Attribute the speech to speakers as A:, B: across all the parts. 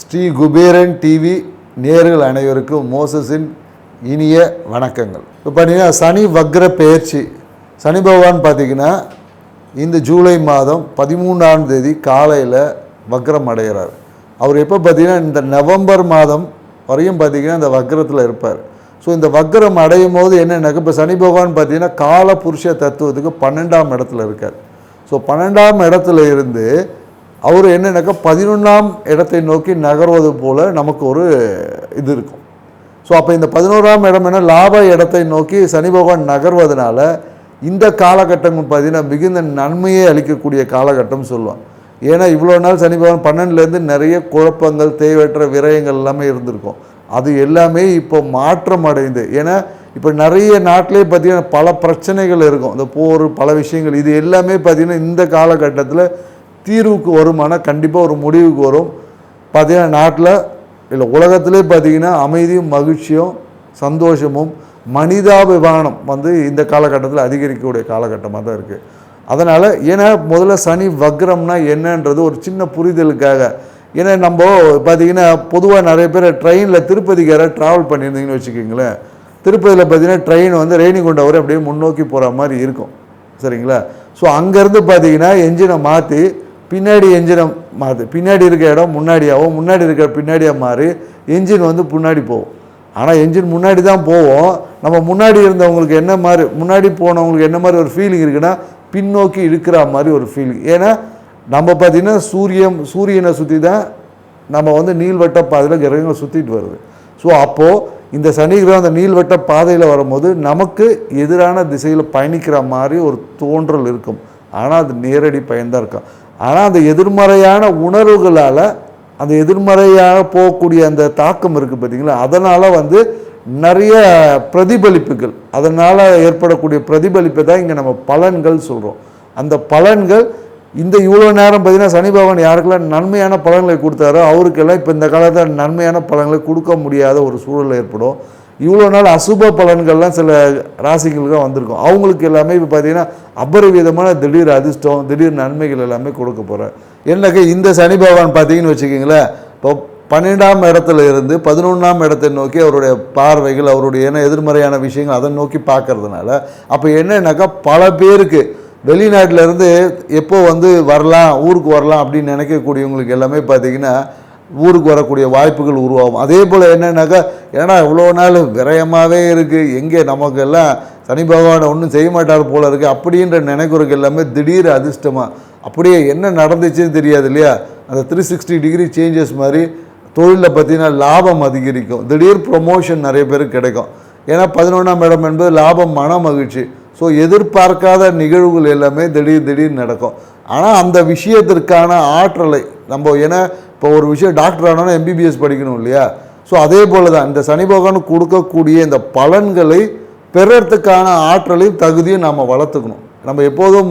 A: Sri Kuberan TV நேர்கள் அனைவருக்கும் மோசஸின் இனிய வணக்கங்கள். இப்போ பார்த்தீங்கன்னா சனி வக்ர பெயர்ச்சி. சனி பகவான் பார்த்தீங்கன்னா இந்த ஜூலை மாதம் பதிமூணாம் தேதி காலையில் வக்ரம் அடைகிறார் அவர் எப்போ பார்த்தீங்கன்னா இந்த நவம்பர் மாதம் வரையும் பார்த்தீங்கன்னா இந்த வக்ரத்தில் இருப்பார். ஸோ இந்த வக்ரம் அடையும் போது என்னென்னாக்க இப்போ சனி பகவான் பார்த்தீங்கன்னா கால புருஷ தத்துவத்துக்கு பன்னெண்டாம் இடத்துல இருக்கார். ஸோ பன்னெண்டாம் இடத்துல இருந்து அவர் என்னென்னாக்கா பதினொன்றாம் இடத்தை நோக்கி நகர்வது போல் நமக்கு ஒரு இது இருக்கும். ஸோ அப்போ இந்த பதினோராம் இடம் என்ன? லாப இடத்தை நோக்கி சனி பகவான் நகர்வதனால இந்த காலகட்டங்கள் பார்த்தீங்கன்னா மிகுந்த நன்மையை அளிக்கக்கூடிய காலகட்டம் சொல்லுவான் ஏன்னா இவ்வளோ நாள் சனி பகவான் பன்னெண்டுலேருந்து நிறைய குழப்பங்கள் தேவையற்ற விரயங்கள் எல்லாமே இருந்திருக்கும். அது எல்லாமே இப்போ மாற்றம் அடைந்து ஏன்னா இப்போ நிறைய நாட்டிலே பார்த்தீங்கன்னா பல பிரச்சனைகள் இருக்கும். இந்த போர் பல விஷயங்கள் இது எல்லாமே பார்த்தீங்கன்னா இந்த காலகட்டத்தில் தீர்வுக்கு வருமானால் கண்டிப்பாக ஒரு முடிவுக்கு வரும். பார்த்தீங்கன்னா நாட்டில் இல்லை உலகத்திலே பார்த்தீங்கன்னா அமைதியும் மகிழ்ச்சியும் சந்தோஷமும் மனிதாபிமானம் வந்து இந்த காலகட்டத்தில் அதிகரிக்கக்கூடிய காலகட்டமாக தான் இருக்குது அதனால் ஏன்னா முதல்ல சனி வக்ரம்னா என்னன்றது ஒரு சின்ன புரிதலுக்காக ஏன்னா நம்ம பார்த்தீங்கன்னா பொதுவாக நிறைய பேர் ட்ரெயினில் திருப்பதிக்கு யாராவது ட்ராவல் பண்ணியிருந்தீங்கன்னு வச்சுக்கிங்களேன். திருப்பதியில் பார்த்தீங்கன்னா ட்ரெயின் வந்து ரேணிகுண்டா வரை அப்படியே முன்னோக்கி போகிற மாதிரி இருக்கும். சரிங்களா? ஸோ அங்கேருந்து பார்த்தீங்கன்னா என்ஜினை மாற்றி பின்னாடி என்ஜினை மாற்று பின்னாடி இருக்க இடம் முன்னாடியாகவும் முன்னாடி இருக்க பின்னாடியாக மாறி. என்ஜின் வந்து முன்னாடி போகும். ஆனால் என்ஜின் முன்னாடி தான் போவோம். நம்ம முன்னாடி இருந்தவங்களுக்கு என்ன மாதிரி முன்னாடி போனவங்களுக்கு என்ன மாதிரி ஒரு ஃபீலிங் இருக்குன்னா பின்னோக்கி இழுக்கிற மாதிரி ஒரு ஃபீலிங் ஏன்னா நம்ம பார்த்திங்கன்னா சூரியன் சூரியனை சுற்றி தான் நம்ம வந்து நீள்வட்ட பாதையில் கிரகங்களை சுற்றிட்டு வருது. ஸோ அப்போது இந்த சனி கிரகம் அந்த நீள்வட்ட பாதையில் வரும்போது நமக்கு எதிரான திசையில் பயணிக்கிற மாதிரி ஒரு தோன்றல் இருக்கும். ஆனால் அது நேரடி பயன்தான் இருக்கும். ஆனால் அந்த எதிர்மறையான உணர்வுகளால் அந்த எதிர்மறையாக போகக்கூடிய அந்த தாக்கம் இருக்குது பார்த்தீங்களா அதனால் வந்து நிறைய பிரதிபலிப்புகள் அதனால் ஏற்படக்கூடிய பிரதிபலிப்பை தான் இங்கே நம்ம பலன்கள் சொல்கிறோம் அந்த பலன்கள் இந்த இவ்வளோ நேரம் பார்த்தீங்கன்னா சனி பகவான் யாருக்கெல்லாம் நன்மையான பலன்களை கொடுத்தாரோ அவருக்கெல்லாம் இப்போ இந்த காலத்தில் நன்மையான பலன்களை கொடுக்க முடியாத ஒரு சூழல் ஏற்படும். இவ்வளோ நாள் அசுப பலன்கள்லாம் சில ராசிகளுக்கு வந்திருக்கும். அவங்களுக்கு எல்லாமே இப்போ பார்த்தீங்கன்னா அபரிவிதமான திடீர் அதிர்ஷ்டம் திடீர் நன்மைகள் எல்லாமே கொடுக்க போகிறேன் என்னக்கா இந்த சனி பகவான் பார்த்தீங்கன்னு வச்சுக்கிங்களேன் இப்போ பன்னெண்டாம் இடத்துல இருந்து பதினொன்றாம் இடத்தை நோக்கி அவருடைய பார்வைகள் அவருடைய என்ன எதிர்மறையான விஷயங்கள் அதை நோக்கி பார்க்கறதுனால அப்போ என்னன்னாக்கா பல பேருக்கு வெளிநாட்டிலேருந்து எப்போ வந்து வரலாம் ஊருக்கு வரலாம் அப்படின்னு நினைக்கக்கூடியவங்களுக்கு எல்லாமே பார்த்தீங்கன்னா ஊருக்கு வரக்கூடிய வாய்ப்புகள் உருவாகும். அதே போல் என்னென்னாக்கா ஏன்னா இவ்வளோ நாள் விரயமாகவே இருக்குது எங்கே நமக்கு எல்லாம் சனி பகவானை ஒன்றும் செய்ய மாட்டார் போல இருக்குது அப்படின்ற நினைக்கிறதுக்கு எல்லாமே திடீர் அதிர்ஷ்டமாக அப்படியே என்ன நடந்துச்சுன்னு தெரியாது இல்லையா? அந்த த்ரீ சிக்ஸ்டி டிகிரி சேஞ்சஸ் மாதிரி தொழிலில் பார்த்தீங்கன்னா லாபம் அதிகரிக்கும். திடீர் ப்ரொமோஷன் நிறைய பேருக்கு கிடைக்கும். ஏன்னா பதினொன்றாம் இடம் என்பது லாபம் மன மகிழ்ச்சி. ஸோ எதிர்பார்க்காத நிகழ்வுகள் எல்லாமே திடீர் திடீர்னு நடக்கும். ஆனால் அந்த விஷயத்திற்கான ஆற்றலை நம்ம ஏன்னா இப்போ ஒரு விஷயம் டாக்டர் ஆனோன்னா எம்பிபிஎஸ் படிக்கணும் இல்லையா? ஸோ அதே போல் தான் இந்த சனி பகவான் கொடுக்கக்கூடிய இந்த பலன்களை பெறத்துக்கான ஆற்றலையும் தகுதியும் நாம் வளர்த்துக்கணும். நம்ம எப்போதும்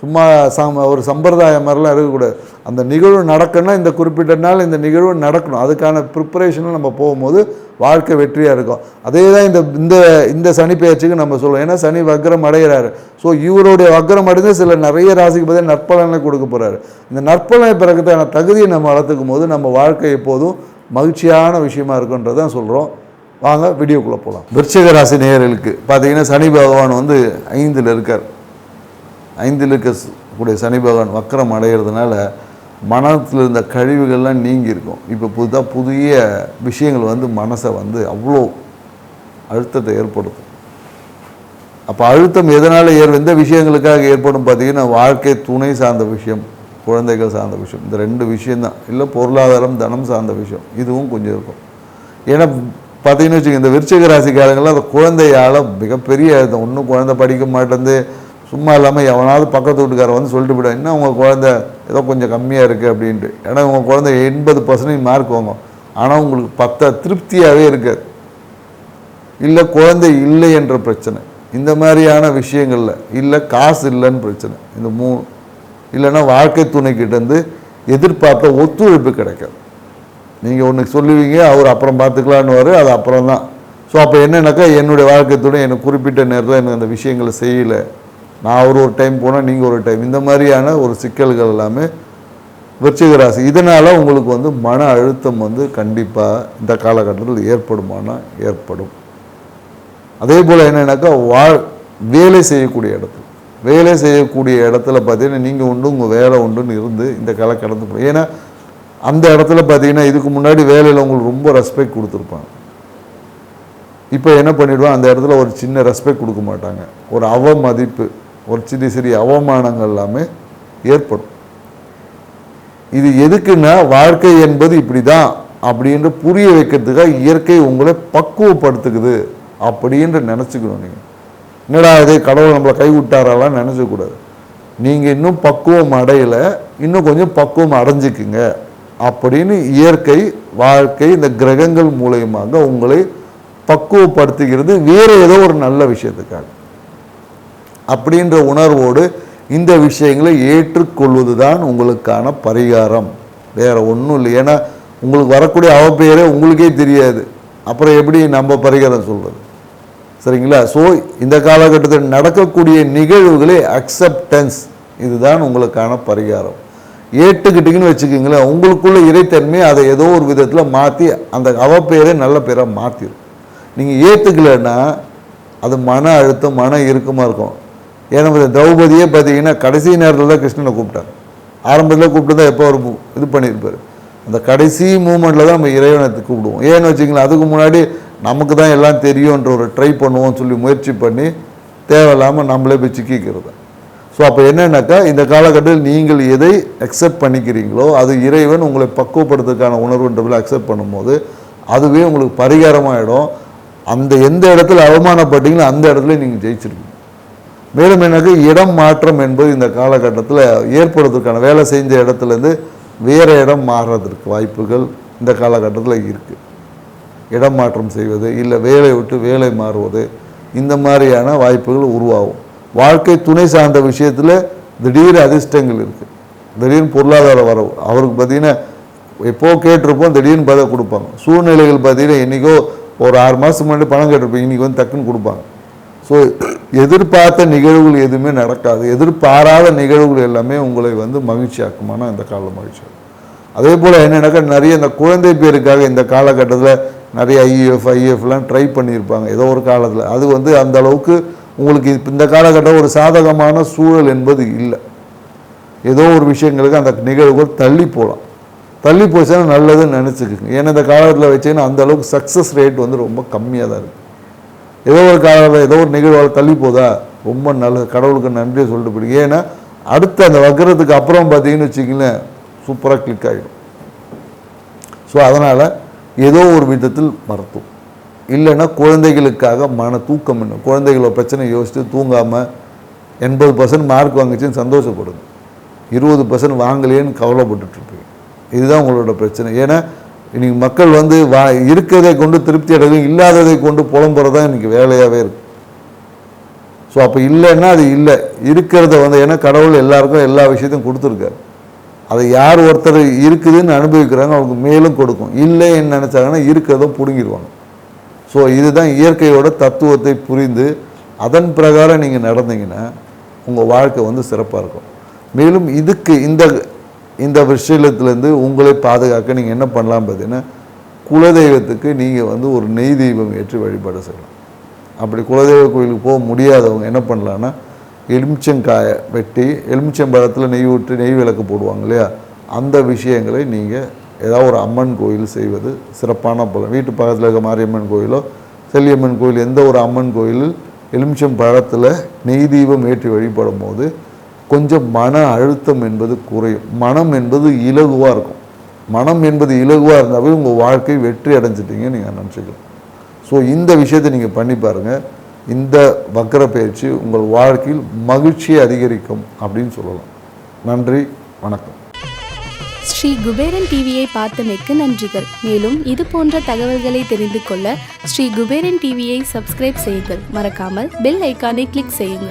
A: சும்மா சம் ஒரு சம்பிரதாயம் மாதிரிலாம் இருக்கக்கூடாது. அந்த நிகழ்வு நடக்கணும்னா இந்த குறிப்பிட்ட நாள் இந்த நிகழ்வு நடக்கணும். அதுக்கான ப்ரிப்பரேஷனில் நம்ம போகும்போது வாழ்க்கை வெற்றியாக இருக்கும். அதே தான் இந்த இந்த இந்த சனி பெயர்ச்சிக்கு நம்ம சொல்லுவோம் ஏன்னா சனி வக்ரம் அடைகிறாரு. ஸோ இவருடைய வக்ரம் அடைந்து சில நிறைய ராசிக்கு பார்த்தா நற்பலனை கொடுக்க போகிறாரு இந்த நற்பலனை பிறகுதான தகுதியை நம்ம வளர்த்துக்கும் போது நம்ம வாழ்க்கை எப்போதும் மகிழ்ச்சியான விஷயமா இருக்குன்றதான் சொல்கிறோம் வாங்க வீடியோக்குள்ளே போகலாம் விருச்சிக ராசி நேயர்களுக்கு பார்த்தீங்கன்னா சனி பகவான் வந்து ஐந்தில் இருக்கார். ஐந்தில் இருக்க கூடிய சனி பகவான் வக்கரம் அடைகிறதுனால மனத்தில் இருந்த கழிவுகள்லாம் நீங்கி இருக்கும் இப்போ புதுதாக புதிய விஷயங்கள் வந்து மனசை வந்து அவ்வளோ அழுத்தத்தை ஏற்படுத்தும். அப்போ அழுத்தம் எதனால் ஏற் எந்த விஷயங்களுக்காக ஏற்படும் பார்த்தீங்கன்னா வாழ்க்கை துணை சார்ந்த விஷயம் குழந்தைகள் சார்ந்த விஷயம் இந்த ரெண்டு விஷயம்தான். இல்லை பொருளாதாரம் தனம் சார்ந்த விஷயம் இதுவும் கொஞ்சம் இருக்கும். ஏன்னா பார்த்தீங்கன்னு வச்சுக்கோங்க இந்த விருச்சிக ராசிக்காரங்களாம் அந்த குழந்தையால் மிகப்பெரிய ஒன்றும் குழந்தை படிக்க மாட்டேந்து சும்மா இல்லாமல் எவனாவது பக்கத்து வீட்டுக்காரர் வந்து சொல்லிட்டு போயிடும் இன்னும் உங்கள் குழந்தை? ஏதோ கொஞ்சம் கம்மியாக இருக்குது அப்படின்ட்டு. ஏன்னா உங்கள் குழந்தை எண்பது பர்சன்டேஜ் மார்க் வாங்கும். ஆனால் உங்களுக்கு பத்த திருப்தியாகவே இருக்காது. இல்லை குழந்தை இல்லை என்ற பிரச்சனை. இந்த மாதிரியான விஷயங்களில் இல்லை காசு இல்லைன்னு பிரச்சனை. இந்த மூ இல்லைன்னா வாழ்க்கை துணைக்கிட்டேருந்து எதிர்பார்த்த ஒத்துழைப்பு கிடைக்காது. நீங்கள் ஒன்று சொல்லுவீங்க அவர் அப்புறம் பார்த்துக்கலான்னு அது அப்புறம் தான் ஸோ அப்போ என்னென்னாக்கா என்னுடைய வாழ்க்கை துணை எனக்கு குறிப்பிட்ட நேரத்தில் எனக்கு அந்த விஷயங்களை செய்யலை. நான் ஒரு ஒரு டைம் போனால் நீங்கள் ஒரு டைம் இந்த மாதிரியான ஒரு சிக்கல்கள் எல்லாமே விருச்சிக ராசி. இதனால் உங்களுக்கு வந்து மன அழுத்தம் வந்து கண்டிப்பாக இந்த காலகட்டத்தில் ஏற்படுமானா ஏற்படும். அதே போல் என்னென்னாக்கா வாழ் வேலை செய்யக்கூடிய இடத்துல. வேலை செய்யக்கூடிய இடத்துல பார்த்தீங்கன்னா நீங்கள் உண்டு உங்கள் வேலை உண்டுன்னு இருந்து இந்த கால கடந்து போய். ஏன்னா அந்த இடத்துல பார்த்தீங்கன்னா இதுக்கு முன்னாடி வேலையில் உங்களுக்கு ரொம்ப ரெஸ்பெக்ட் கொடுத்துருப்பாங்க. இப்போ என்ன பண்ணிவிடுவோம் அந்த இடத்துல ஒரு சின்ன ரெஸ்பெக்ட் கொடுக்க மாட்டாங்க. ஒரு அவமதிப்பு. ஒரு சிறிய சிறிய அவமானங்கள் எல்லாமே ஏற்படும். இது எதுக்குன்னா வாழ்க்கை என்பது இப்படி தான் அப்படின்ற புரிய வைக்கிறதுக்காக இயற்கை உங்களை பக்குவப்படுத்துக்குது அப்படின்ற நினச்சிக்கணும் நீங்கள் என்னடா இது கடவுள் நம்மளை கைவிட்டாரெல்லாம் நினச்சக்கூடாது நீங்கள் இன்னும் பக்குவம் அடையலை இன்னும் கொஞ்சம் பக்குவம் அடைஞ்சிக்குங்க அப்படின்னு இயற்கை வாழ்க்கை இந்த கிரகங்கள் மூலயமாக உங்களை பக்குவப்படுத்துகிறது வேறு ஏதோ ஒரு நல்ல விஷயத்துக்காக. அப்படின்ற உணர்வோடு இந்த விஷயங்களை ஏற்றுக்கொள்வது தான் உங்களுக்கான பரிகாரம். வேறு ஒன்றும் இல்லை. ஏன்னா உங்களுக்கு வரக்கூடிய அவப்பெயரே உங்களுக்கே தெரியாது. அப்புறம் எப்படி நம்ம பரிகாரம் சொல்கிறது சரிங்களா? ஸோ இந்த காலகட்டத்தில் நடக்கக்கூடிய நிகழ்வுகளே அக்செப்டன்ஸ் இதுதான் உங்களுக்கான பரிகாரம். ஏற்றுக்கிட்டீங்கன்னு வச்சுக்கிங்களேன் உங்களுக்குள்ள இறைத்தன்மையை அதை ஏதோ ஒரு விதத்தில் மாற்றி அந்த அவப்பெயரை நல்ல பேராக மாற்றிடும் நீங்கள் ஏற்றுக்கலைன்னா அது மன அழுத்தம் மன இறுக்கமாக இருக்கும். ஏன்னா திரௌபதியே பார்த்தீங்கன்னா கடைசி நேரத்தில் தான் கிருஷ்ணனை கூப்பிட்டாங்க ஆரம்பத்தில் கூப்பிட்டு தான் எப்போ ஒரு இது பண்ணியிருப்பார். அந்த கடைசி மூமெண்ட்டில் தான் நம்ம இறைவனை கூப்பிடுவோம். ஏன்னு வச்சுங்களேன் அதுக்கு முன்னாடி நமக்கு தான் எல்லாம் தெரியுன்ற ஒரு ட்ரை பண்ணுவோம்னு சொல்லி முயற்சி பண்ணி தேவையில்லாமல் நம்மளே போய் சிக்கிக்கிறது. ஸோ அப்போ என்னென்னாக்கா இந்த காலகட்டத்தில் நீங்கள் எதை அக்செப்ட் பண்ணிக்கிறீங்களோ அது இறைவன் உங்களை பக்குவப்படுத்துறதுக்கான உணர்வுன்றதில் அக்செப்ட் பண்ணும்போது அதுவே உங்களுக்கு பரிகாரமாகிடும் அந்த எந்த இடத்துல அவமானப்பட்டீங்களோ அந்த இடத்துல நீங்கள் ஜெயிச்சிருக்கீங்க மேலும் எனக்கு இடம் மாற்றம் என்பது இந்த காலகட்டத்தில் ஏற்படுவதற்கான வேலை செஞ்ச இடத்துலேருந்து வேறு இடம் மாறுறதற்கு வாய்ப்புகள் இந்த காலகட்டத்தில் இருக்குது இடம் மாற்றம் செய்வது இல்லை வேலை விட்டு வேலை மாறுவது இந்த மாதிரியான வாய்ப்புகள் உருவாகும். வாழ்க்கை துணை சார்ந்த விஷயத்தில் திடீர் அதிர்ஷ்டங்கள் இருக்குது திடீர்னு பொருளாதார வரவு. அவருக்கு பார்த்தீங்கன்னா எப்போ கேட்டிருப்போம் திடீர்னு பதில் கொடுப்பாங்க. சூழ்நிலைகள் பார்த்திங்கன்னா இன்றைக்கோ ஒரு ஆறு மாதத்துக்கு முன்னாடி பணம் கேட்டிருப்போம் இன்றைக்கி வந்து டக்குன்னு கொடுப்பாங்க. ஸோ எதிர்பார்த்த நிகழ்வுகள் எதுவுமே நடக்காது. எதிர்பாராத நிகழ்வுகள் எல்லாமே உங்களை வந்து மகிழ்ச்சியாக்குமானா இந்த காலம் மகிழ்ச்சி. அதே போல் என்னன்னாக்கா நிறைய இந்த குழந்தை பேருக்காக இந்த காலகட்டத்தில் நிறைய ஐஎஃப் ஐஎஃப்லாம் ட்ரை பண்ணியிருப்பாங்க. ஏதோ ஒரு காலத்தில். அது வந்து அந்த அளவுக்கு உங்களுக்கு இந்த காலகட்டம் ஒரு சாதகமான சூழல் என்பது இல்லை. ஏதோ ஒரு விஷயங்களுக்கு அந்த நிகழ்வுகள் தள்ளி போகலாம் தள்ளி போச்சுன்னா நல்லதுன்னு நினச்சிக்கோங்க. ஏன்னா இந்த காலத்தில் வச்சிங்கன்னா அந்த அளவுக்கு சக்ஸஸ் ரேட் வந்து ரொம்ப கம்மியாக தான் இருக்குது ஏதோ ஒரு காலத்தில் ஏதோ ஒரு நிகழ்வால் தள்ளி போதா? ரொம்ப நல்லது. கடவுளுக்கு நன்றியை சொல்லிட்டு போயிடுங்க ஏன்னா அடுத்த அந்த வக்கரத்துக்கு அப்புறம் பார்த்தீங்கன்னு வச்சிங்களேன் சூப்பராக கிளிக் ஆகிடும் ஸோ அதனால் ஏதோ ஒரு விதத்தில் மறத்தும் இல்லைன்னா குழந்தைகளுக்காக மன தூக்கம் என்ன? குழந்தைகளோட பிரச்சனை யோசித்து தூங்காமல் எண்பது பர்சன்ட் மார்க் வாங்கிச்சுன்னு சந்தோஷப்படுங்க இருபது பர்சன்ட் வாங்கலையேன்னு கவலைப்பட்டுட்ருப்பீங்க இதுதான் உங்களோட பிரச்சனை. ஏன்னா இன்றைக்கி மக்கள் வந்து வா இருக்கிறதை கொண்டு திருப்தி அடையும் இல்லாததை கொண்டு புலம்புறது தான் இன்றைக்கி வேலையாகவே இருக்கு. ஸோ அப்போ இல்லைன்னா அது இல்லை. இருக்கிறத வந்து ஏன்னா கடவுள் எல்லாருக்கும் எல்லா விஷயத்தையும் கொடுத்துருக்காரு. அதை யார் ஒருத்தர் இருக்குதுன்னு அனுபவிக்கிறாங்க அவங்க மேலும் கொடுக்கும். இல்லைன்னு நினச்சாங்கன்னா இருக்கிறதும் பிடுங்கிடுவாங்க. ஸோ இதுதான் இயற்கையோட தத்துவத்தை புரிந்து அதன் பிரகாரம் நீங்கள் நடந்தீங்கன்னா உங்கள் வாழ்க்கை வந்து சிறப்பாக இருக்கும். மேலும் இதுக்கு இந்த இந்த விஷயத்துலேருந்து உங்களை பாதுகாக்க நீங்கள் என்ன பண்ணலாம் பார்த்தீங்கன்னா குலதெய்வத்துக்கு நீங்கள் வந்து ஒரு நெய் தெய்வம் ஏற்றி வழிபாடு செய்யலாம். அப்படி குலதெய்வ கோயிலுக்கு போக முடியாதவங்க என்ன பண்ணலான்னா எலுமிச்சங்காயை வெட்டி எலுமிச்சம்பழத்தில் நெய் ஊற்றி நெய் விளக்கு போடுவாங்க இல்லையா? அந்த விஷயங்களை நீங்கள் ஏதாவது ஒரு அம்மன் கோயில் செய்வது சிறப்பான பலன். வீட்டு பக்கத்தில் இருக்க மாரியம்மன் கோயிலோ செல்லியம்மன் கோயில் எந்த ஒரு அம்மன் கோயிலில் எலுமிச்சம் பழத்தில் நெய் தீபம் ஏற்றி வழிபடும் போது கொஞ்சம் மன அழுத்தம் என்பது குறையும். மனம் என்பது இலகுவாக இருக்கும். மனம் என்பது இலகுவாக இருந்தாவே உங்கள் வாழ்க்கை வெற்றி அடைஞ்சிட்டீங்கன்னு நீங்கள் நினச்சிக்கலாம். ஸோ இந்த விஷயத்தை நீங்கள் பண்ணி பாருங்கள் இந்த வக்கர பயிற்சி உங்கள் வாழ்க்கையில் மகிழ்ச்சியை அதிகரிக்கும் அப்படின்னு சொல்லலாம். நன்றி வணக்கம்.
B: ஸ்ரீ குபேரன் டிவியை பார்த்தமைக்கு நன்றிகள். மேலும் இது போன்ற தகவல்களை தெரிந்து கொள்ள ஸ்ரீ குபேரன் டிவியை சப்ஸ்கிரைப் செய்யுங்கள். மறக்காமல் பெல் ஐக்கானை கிளிக் செய்யுங்கள்.